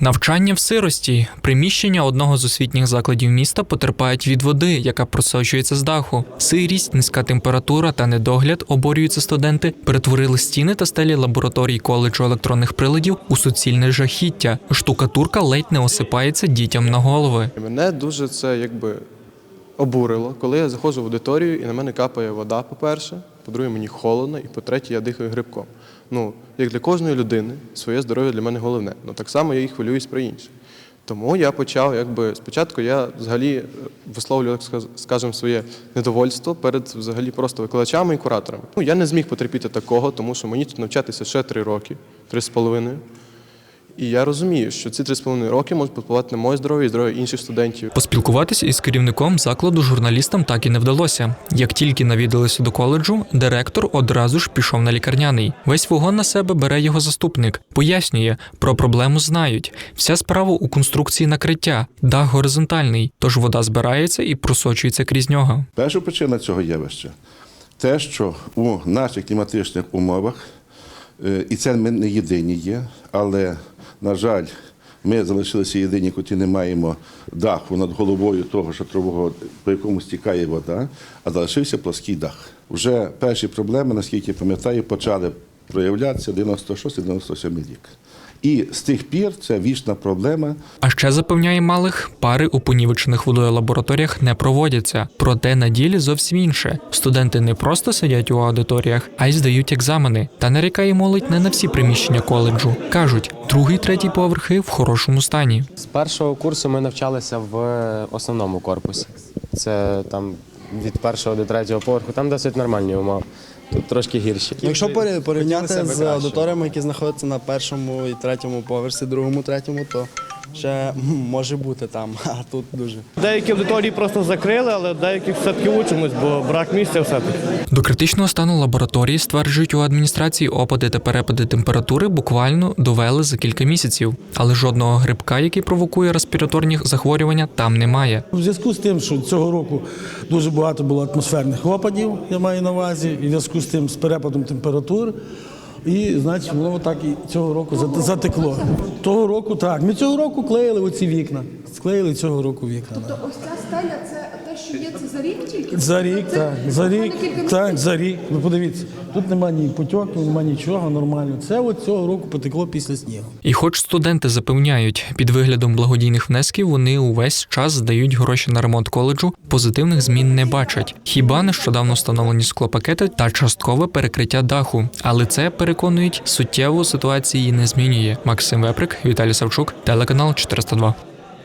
Навчання в сирості. Приміщення одного з освітніх закладів міста потерпають від води, яка просочується з даху. Сирість, низька температура та недогляд оборюються студенти, перетворили стіни та стелі лабораторій коледжу електронних приладів у суцільне жахіття. Штукатурка ледь не осипається дітям на голови. Мене дуже це якби обурило, коли я заходжу в аудиторію і на мене капає вода, по-перше, по-друге, мені холодно, і по-третє, я дихаю грибком. Ну, як для кожної людини, своє здоров'я для мене головне. Ну так само я і хвилююсь про інше. Тому я почав, якби спочатку я взагалі е, висловлював, скажімо, своє недовольство перед взагалі просто викладачами і кураторами. Ну я не зміг потерпіти такого, тому що мені тут навчатися ще три роки, три з половиною. І я розумію, що ці три з половиною роки можуть попливати на моє здоров'я і здоров'я інших студентів. Поспілкуватися із керівником закладу журналістам так і не вдалося. Як тільки навідалися до коледжу, директор одразу ж пішов на лікарняний. Весь вогон на себе бере його заступник. Пояснює, про проблему знають. Вся справа у конструкції накриття, дах горизонтальний, тож вода збирається і просочується крізь нього. Перша причина цього явища те, що у наших кліматичних умовах, е, і це ми не єдині є, але, на жаль, ми залишилися єдині, котрі не маємо даху над головою того шатрового, по якому стікає вода, а залишився плоский дах. Вже перші проблеми, наскільки я пам'ятаю, почали проявлятися 96-97 рік. І з тих пір це вічна проблема. А ще запевняє малих, пари у понівечених водою лабораторіях не проводяться. Проте на ділі зовсім інше. Студенти не просто сидять у аудиторіях, а й здають екзамени. Та нарікає молодь не на всі приміщення коледжу. кажуть, другий, третій поверхи в хорошому стані. З першого курсу ми навчалися в основному корпусі. Це там від першого до третього поверху. Там досить нормальні умови. Тут трошки гірші. Якщо порі- порівняти з аудиторіями, які знаходяться на першому і третьому поверсі, другому, третьому, то ще може бути там, а тут дуже. Деякі аудиторії просто закрили, але в деяких все-таки учимось, бо брак місця все-таки. До критичного стану лабораторії стверджують у адміністрації опади та перепади температури буквально довели за кілька місяців, але жодного грибка, який провокує респіраторні захворювання, там немає. У зв'язку з тим, що цього року дуже багато було атмосферних опадів, я маю на увазі, і в зв'язку з тим з перепадом температур. І, значить, воно так і цього року затекло. Того року так. Ми цього року клеїли оці вікна. Склеїли цього року вікна. да. Ось ця стеля це те, що є це за рік тільки? За рік, Це так. За рік, так, за рік. Ви подивіться, тут немає ні потьоків, немає нічого, нормально. Це от цього року потекло після снігу. І хоч студенти запевняють, під виглядом благодійних внесків вони увесь час здають гроші на ремонт коледжу, позитивних змін не бачать. Хіба нещодавно встановлені склопакети та часткове перекриття даху. Але це переконують суттєво ситуації не змінює. Максим Веприк, Віталій Савчук, телеканал 402.